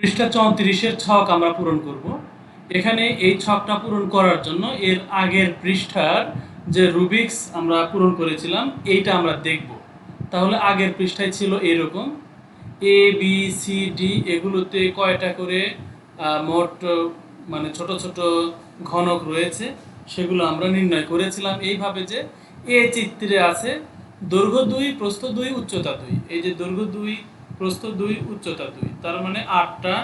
পৃষ্ঠা চৌত্রিশের ছক আমরা পূরণ করব। এখানে এই ছকটা পূরণ করার জন্য এর আগের পৃষ্ঠার যে রুবিক্স আমরা পূরণ করেছিলাম, এইটা আমরা দেখব। তাহলে আগের পৃষ্ঠায় ছিল এরকম। এ, বি, সি, ডি এগুলোতে কয়টা করে মোট মানে ছোট ছোট ঘনক রয়েছে, সেগুলো আমরা নির্ণয় করেছিলাম। এইভাবে যে এ চিত্রে আছে, দৈর্ঘ্য দুই, প্রস্থ দুই, উচ্চতা দুই। এই যে দৈর্ঘ্য দুই প্রস্থ দুই, উচ্চতা দুই। তার মানে আটটা।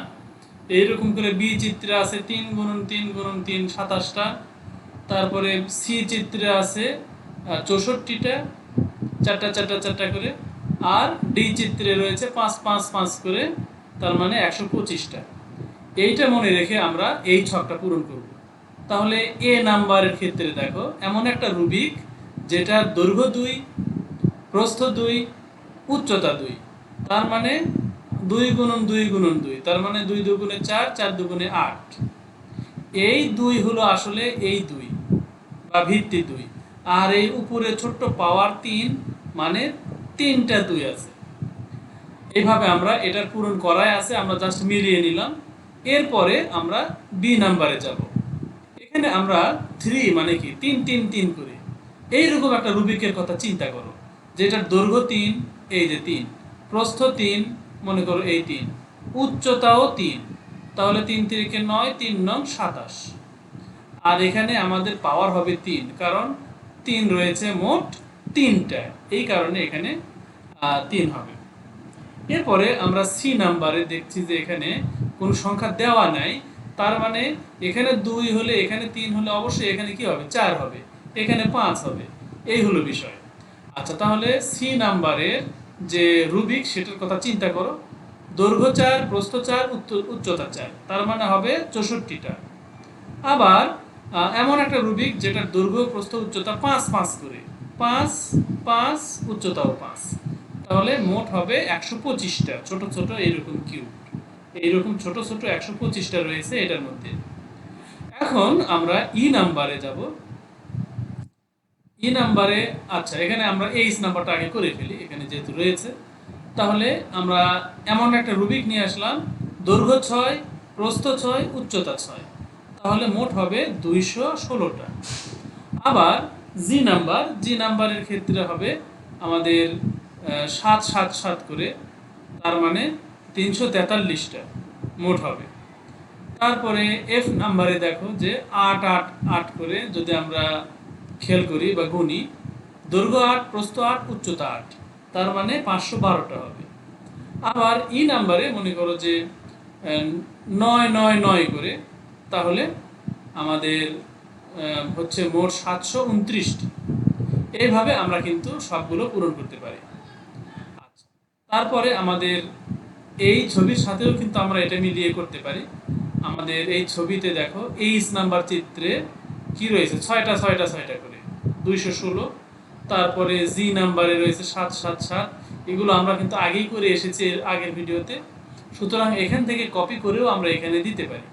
এইরকম করে বি চিত্রে আছে তিন গুণন তিন গুণন তিন সাতাশটা। তারপরে সি চিত্রে আছে চৌষট্টিটা। চারটা চারটা চারটা করে। আর ডি চিত্রে রয়েছে পাঁচ পাঁচ পাঁচ করে, তার মানে একশো পঁচিশটা। এইটা মনে রেখে আমরা এই ছকটা পূরণ করব। তাহলে এ নাম্বারের ক্ষেত্রে দেখো, এমন একটা রুবিক যেটার দৈর্ঘ্য দুই, প্রস্থ দুই, উচ্চতা দুই। তার মানে দুই গুণন দুই গুণন দুই, তার মানে দুই দুগুণে চার চার দুগুণে আট। এই দুই হলো আসলে এই দুই, বা ভিত্তি দুই। আর এই উপরে ছোট্ট পাওয়ার তিন মানে তিনটা দুই আছে। এইভাবে আমরা এটার পূরণ করাই আছে, আমরা জাস্ট মিলিয়ে নিলাম। এরপরে আমরা বি নাম্বারে যাব। এখানে আমরা থ্রি মানে কি? তিন তিন তিন করে। এইরকম একটা রুবিকের কথা চিন্তা করো, যেটার দৈর্ঘ্য তিন, এই যে তিন। প্রস্থ তিন, মনে করো এই তিন। উচ্চতাও তিন। তাহলে তিন তিরিকে নয়, তিন নং সাতাশ। আর এখানে আমাদের পাওয়ার হবে তিন, কারণ তিন রয়েছে মোট তিনটা। এই কারণে এখানে তিন হবে। এরপরে আমরা সি নাম্বারে দেখছি যে এখানে কোনো সংখ্যা দেওয়া নাই। তার মানে এখানে দুই হলে, এখানে তিন হলে অবশ্যই এখানে কি হবে? চার হবে। এখানে পাঁচ হবে। এই হলো বিষয়। আচ্ছা তাহলে সি নাম্বারের যে রুবিক, সেটার কথা চিন্তা করো। দৈর্ঘ্য চার প্রস্থ চার উচ্চ- উচ্চতা চার তার মানে হবে চৌষট্টিটা। আবার এমন একটা রুবিক যেটার দৈর্ঘ্য, প্রস্থ, উচ্চতা পাঁচ পাঁচ করে। পাঁচ পাঁচ, উচ্চতাও পাঁচ। তাহলে মোট হবে একশো পঁচিশটা। ছোট ছোট, এইরকম কিউব। এইরকম ছোট ছোট একশো পঁচিশটা রয়েছে এটার মধ্যে। এখন আমরা ই নাম্বারে যাব। ই নাম্বারে আচ্ছা এখানে আমরা এইচ নাম্বারটা আগে করে ফেলি, এখানে যেহেতু রয়েছে। তাহলে আমরা এমন একটা রুবিক নিয়ে আসলাম, দৈর্ঘ্য ছয়, প্রস্থ ছয়, উচ্চতা ছয়। তাহলে মোট হবে দুইশো ষোলোটা। আবার জি নাম্বার, জি নাম্বারের ক্ষেত্রে হবে আমাদের সাত সাত সাত করে, তার মানে তিনশো তেতাল্লিশটা মোট হবে। তারপরে এফ নাম্বারে দেখো যে আট আট আট করে যদি আমরা খেয়াল করি বা গুনি, দৈর্ঘ্য আট, প্রস্থ আট, উচ্চতা আট। তার মানে পাঁচশো বারোটা হবে। আবার ই নাম্বারে মনে করো যে নয় নয় নয় করে, তাহলে আমাদের হচ্ছে মোট সাতশো উনত্রিশটি। এইভাবে আমরা কিন্তু সবগুলো পূরণ করতে পারি। আচ্ছা তারপরে আমাদের এই ছবির সাথেও কিন্তু আমরা এটা মিলিয়ে করতে পারি। আমাদের এই ছবিতে দেখো, এইচ নাম্বার চিত্রে কি রয়েছে? ছয়টা ছয়টা ছয়টা করে। দুইশো ষোলো, তারপরে জি নাম্বারে রয়েছে সাত সাত সাত। এগুলো আমরা কিন্তু আগেই করে এসেছি আগের ভিডিওতে। সুতরাং এখান থেকে কপি করেও আমরা এখানে দিতে পারি।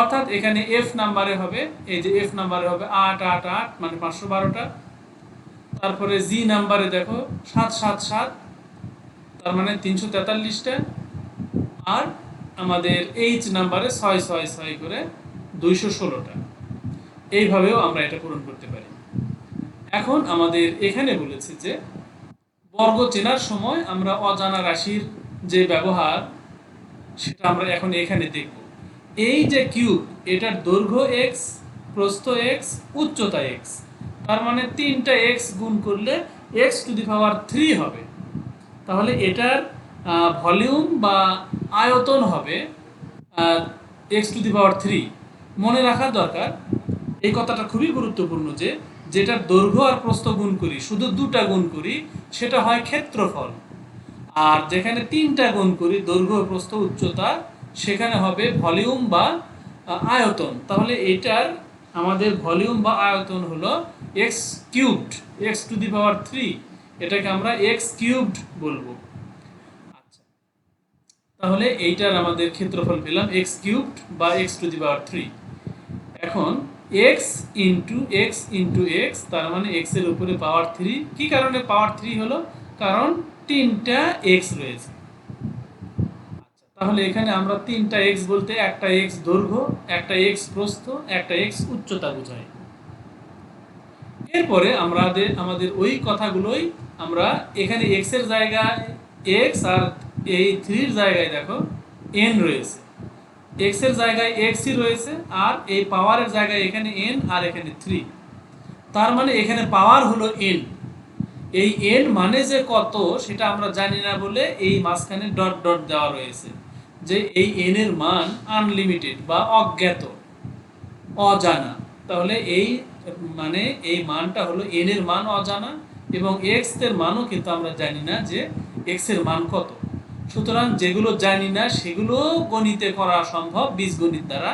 অর্থাৎ এখানে এফ নাম্বারে হবে, এই যে এফ নাম্বারে হবে আট আট আট মানে পাঁচশো বারোটা। তারপরে জি নাম্বারে দেখো, সাত সাত সাত, তার মানে তিনশো তেতাল্লিশটা। আর আমাদের এইচ নাম্বারে ছয় ছয় ছয় করে দুইশো ষোলোটা। এইভাবেও আমরা এটা পূরণ করতে পারি। এখন আমাদের এখানে বলেছে যে, বর্গ চেনার সময় আমরা অজানা রাশির যে ব্যবহার, সেটা আমরা এখন এখানে দেখব। এই যে কিউব, এটার দৈর্ঘ্য এক্স প্রস্থ এক্স উচ্চতা এক্স তার মানে তিনটা এক্স গুণ করলে X to the power three হবে। তাহলে এটার ভলিউম বা আয়তন হবে X to the power three. মনে রাখার দরকার এই কথাটা খুবই গুরুত্বপূর্ণ যে, যেটার দৈর্ঘ্য আর প্রস্থ গুণ করি, শুধু দুটা গুণ করি, সেটা হয় ক্ষেত্রফল। আর যেখানে তিনটা গুণ করি, দৈর্ঘ্য, প্রস্থ, উচ্চতা, সেখানে হবে ভলিউম বা আয়তন। তাহলে এটার আমাদের ভলিউম বা আয়তন হলো X cubed X to the power three এটাকে আমরা এক্স কিউবড বলব। আচ্ছা তাহলে এইটার আমাদের ক্ষেত্রফল পেলাম এক্স কিউবড বা X to the power three এখন X into X into X তার মানে এক্সের উপরে পাওয়ার থ্রি কি কারণে পাওয়ার থ্রি হলো? কারণ তিনটা এক্স রয়েছে। আচ্ছা তাহলে এখানে আমরা তিনটা এক্স বলতে একটা এক্স দৈর্ঘ্য, একটা এক্স প্রস্থ, একটা এক্স উচ্চতা বোঝাই। এরপরে আমাদের আমাদের ওই কথাগুলোই আমরা এখানে এক্সের জায়গায় এক্স আর এই থ্রির জায়গায় দেখো এন রয়েছে। এক্সের জায়গায় এক্সই রয়েছে আর এই পাওয়ারের জায়গায় এখানে এন আর এখানে থ্রি তার মানে এখানে পাওয়ার হলো এন এই এন মানে যে কত সেটা আমরা জানি না বলে এই মাঝখানে ডট ডট দেওয়া রয়েছে। যে এই এন এর মান আনলিমিটেড বা অজ্ঞাত, অজানা। তাহলে এই মানে এই মানটা হলো এন এর মান অজানা এবং এক্সের মানও কিন্তু আমরা জানি না যে এক্সের মান কত। সুতরাং যেগুলো জানি না, সেগুলো গণিতে করা সম্ভব, বীজগণিত দ্বারা।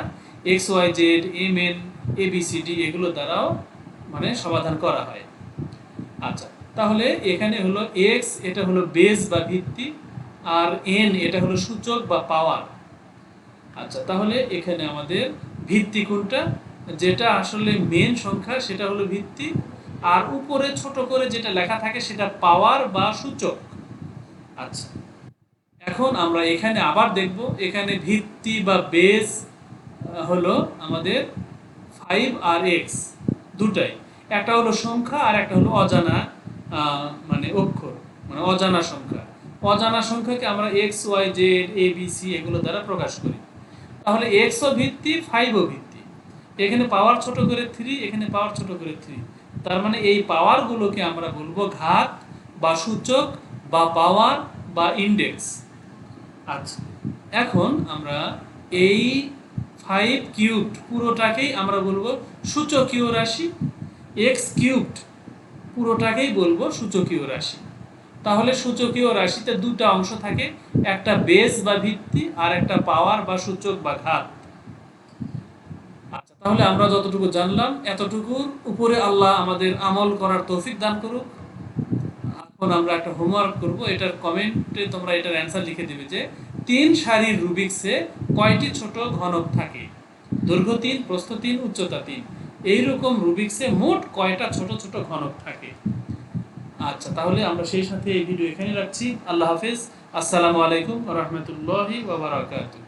X Y Z M N A B C D এগুলো দ্বারাও মানে সমাধান করা হয়। আচ্ছা তাহলে এখানে হলো এক্স এটা হলো বেস বা ভিত্তি, আর এন এটা হলো সূচক বা পাওয়ার আচ্ছা তাহলে এখানে আমাদের ভিত্তি কোনটা? যেটা আসলে মেন সংখ্যা, সেটা হলো ভিত্তি, আর উপরে ছোট করে যেটা লেখা থাকে সেটা পাওয়ার বা সূচক। আচ্ছা এখন আমরা এখানে আবার দেখব, এখানে ভিত্তি বা বেস হলো আমাদের ফাইভ আর এক্স দুটাই। একটা হলো সংখ্যা আর একটা হলো অজানা মানে অক্ষর মানে অজানা সংখ্যা। অজানা সংখ্যাকে আমরা x y z a b c এগুলো দ্বারা প্রকাশ করি। তাহলে এক্সও ভিত্তি ফাইভও ভিত্তি। এখানে পাওয়ার ছোট করে থ্রি এখানে পাওয়ার ছোট করে থ্রি তার মানে এই পাওয়ারগুলোকে আমরা বলব ঘাত বা সূচক বা পাওয়ার বা ইন্ডেক্স আচ্ছা। এখন আমরা এই ফাইভ কিউবড পুরোটাকেই আমরা বলব সূচকীয় রাশি এক্স কিউবড পুরোটাকেই বলব সূচকীয় রাশি। তাহলে সূচকীয় রাশিতে দুটো অংশ থাকে, একটা বেস বা ভিত্তি আর একটা পাওয়ার বা সূচক বা ঘাত। আচ্ছা তাহলে আমরা যতটুকু জানলাম, এতটুকুর উপরে আল্লাহ আমাদের আমল করার তৌফিক দান করুক। এখন আমরা একটা হোমওয়ার্ক করব। এটার কমেন্টে তোমরা এটার অ্যান্সার লিখে দিবে যে, তিন সারির রুবিক্সে কয়টি ছোট ঘনক থাকে? দৈর্ঘ্য তিন, প্রস্থ তিন, উচ্চতা তিন। এইরকম রুবিক্সে মোট কয়টা ছোট ছোট ঘনক থাকে? আচ্ছা তাহলে আমরা সেই সাথে এই ভিডিও এখানে রাখছি। আল্লাহ হাফেজ। আসসালামু আলাইকুম রহমতুল্লাহি ওয়া বারাকাতুহু।